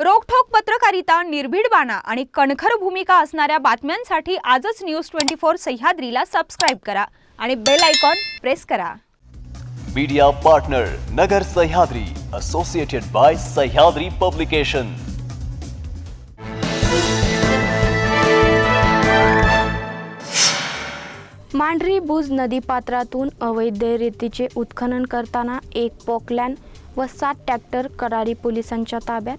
रोखठोक पत्रकारिता निर्भीड बाणा आणि कणखर भूमिका असणाऱ्या बातम्यांसाठी आजच न्यूज ट्वेंटी फोर सह्याद्रीला सबस्क्राईब करा आणि बेल आयकॉन प्रेस करा. Media partner Nagar Sahyadri associated by Sahyadri publication Mandhari Bhuj नदीपात्रातून अवैध रेतीचे उत्खनन करताना एक पोकलॅन व सात ट्रॅक्टर करारी पोलिसांच्या ताब्यात.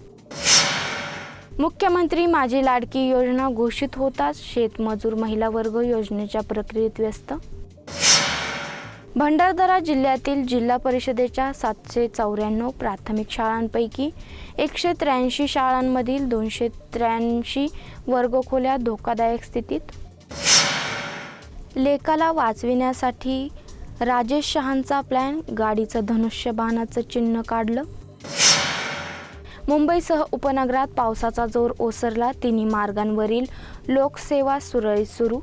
मुख्यमंत्री माझी लाडकी योजना घोषित होताच शेतमजूर महिला वर्ग योजनेच्या प्रक्रियेत व्यस्त? भंडारदरा जिल्ह्यातील जिल्हा परिषदेच्या सातशे चौऱ्याण्णव प्राथमिक शाळांपैकी एकशे त्र्याऐंशी शाळांमधील दोनशे त्र्याऐंशी वर्गखोल्या धोकादायक स्थितीत? लेकाला वाचविण्यासाठी राजेश शहांचा प्लॅन गाडीचं धनुष्यबाणाचं चिन्ह काढलं? मुंबईसह उपनगरात पावसाचा जोर ओसरला तिन्ही मार्गांवरील लोकसेवा सुरळीत सुरू.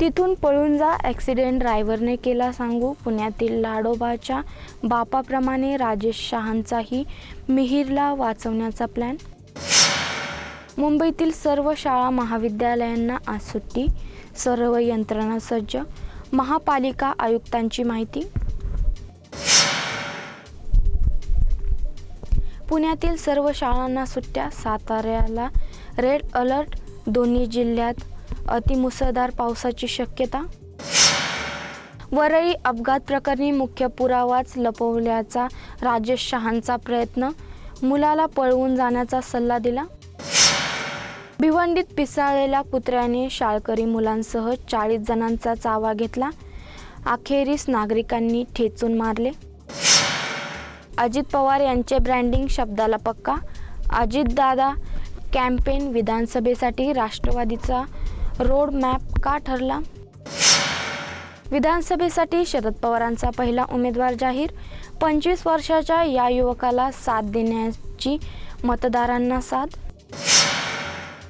तिथून पळून जा ॲक्सिडेंट ड्रायव्हरने केला सांगू. पुण्यातील लाडोबाच्या बापाप्रमाणे राजेश शहांचाही मिहीरला वाचवण्याचा प्लॅन. मुंबईतील सर्व शाळा महाविद्यालयांना आज सुट्टी. सर्व यंत्रणा सज्ज. महापालिका आयुक्तांची माहिती. पुण्यातील सर्व शाळांना सुट्ट्या साताऱ्याला रेड अलर्ट दोन्ही जिल्ह्यात अतिमुसळधार पावसाची शक्यता. वरळी अपघात प्रकरणी मुख्य पुरावाच लपवल्याचा राजेश शहांचा प्रयत्न मुलाला पळवून जाण्याचा सल्ला दिला. भिवंडीत पिसाळलेल्या कुत्र्याने शाळकरी मुलांसह चाळीस जणांचा चावा घेतला. अखेरीस नागरिकांनी ठेचून मारले. अजित पवार यांचे ब्रँडिंग शब्दाला पक्का. अजितदादा कॅम्पेन विधानसभेसाठी राष्ट्रवादीचा रोड मॅप का ठरला? विधानसभेसाठी शरद पवारांचा पहिला उमेदवार जाहीर. पंचवीस वर्षाच्या या युवकाला साथ देण्याची मतदारांना साथ.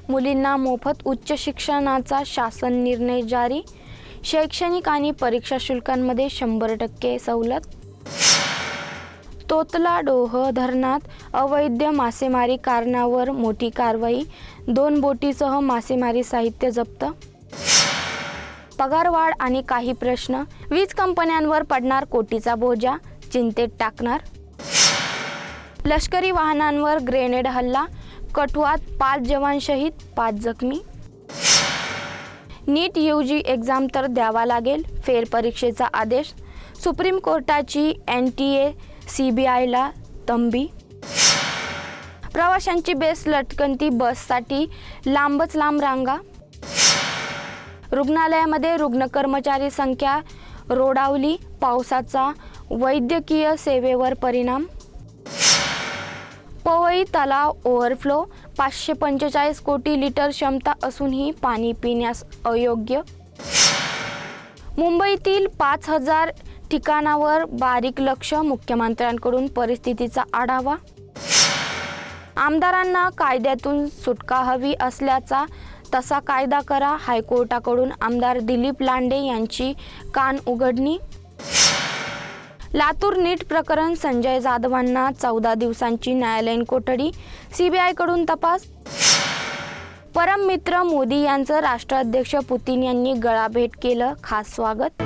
मुलींना मोफत उच्च शिक्षणाचा शासन निर्णय जारी. शैक्षणिक आणि परीक्षा शुल्कांमध्ये शंभर टक्के सवलत. तोतला डोह धरणात अवैध मासेमारी कारणावर मोठी कारवाई दोन बोटीसह मासेमारी साहित्य जप्त. पगारवाढ आणि काही प्रश्न वीज कंपन्यांवर पडणार कोटीचा बोजा चिंतेत टाकणार. लष्करी वाहनांवर ग्रेनेड हल्ला कठुआत पाच जवान शहीद पाच जखमी. नीट यू जी एक्झाम तर द्यावा लागेल फेरपरीक्षेचा आदेश. Supreme कोर्टाची N T A C B आयला तंबी? प्रवाशांची बेस लटकंती बससाठी लांबच लांब रांगा? रुग्णालयामध्ये रुग्ण कर्मचारी संख्या रोडावली पावसाचा वैद्यकीय सेवेवर परिणाम? पवई तलाव ओव्हरफ्लो पाचशे पंचेचाळीस कोटी लिटर क्षमता असूनही पाणी पिण्यास अयोग्य? मुंबईतील पाच हजार ठिकाणावर बारीक लक्ष मुख्यमंत्र्यांकडून परिस्थितीचा आढावा. आमदारांना कायद्यातून सुटका हवी असल्याचा तसा कायदा करा हायकोर्टाकडून आमदार दिलीप लांडे यांची कान उघडणी. लातूर नीट प्रकरण संजय जाधवांना चौदा दिवसांची न्यायालयीन कोठडी सीबीआयकडून तपास. परम मित्र मोदी यांचं राष्ट्राध्यक्ष पुतीन यांनी गळाभेट केलं खास स्वागत.